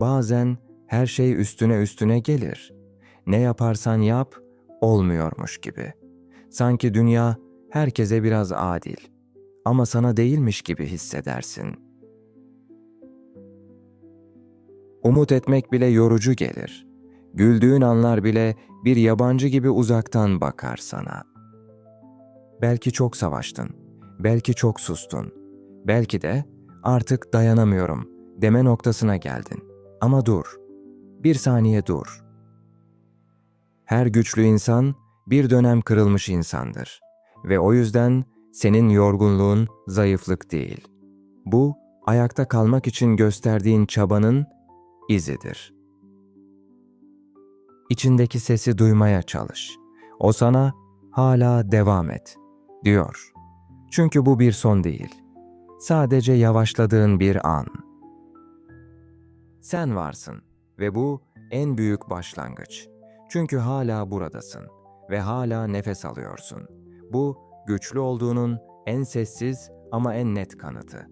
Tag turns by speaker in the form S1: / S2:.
S1: Bazen her şey üstüne üstüne gelir. Ne yaparsan yap, olmuyormuş gibi. Sanki dünya herkese biraz adil. Ama sana değilmiş gibi hissedersin. Umut etmek bile yorucu gelir. Güldüğün anlar bile bir yabancı gibi uzaktan bakar sana. Belki çok savaştın, belki çok sustun, belki de artık dayanamıyorum deme noktasına geldin. Ama dur, bir saniye dur. Her güçlü insan bir dönem kırılmış insandır ve o yüzden senin yorgunluğun zayıflık değil. Bu ayakta kalmak için gösterdiğin çabanın izidir. İçindeki sesi duymaya çalış. O sana hala devam et diyor. Çünkü bu bir son değil. Sadece yavaşladığın bir an. Sen varsın ve bu en büyük başlangıç. Çünkü hala buradasın ve hala nefes alıyorsun. Bu güçlü olduğunun en sessiz ama en net kanıtı.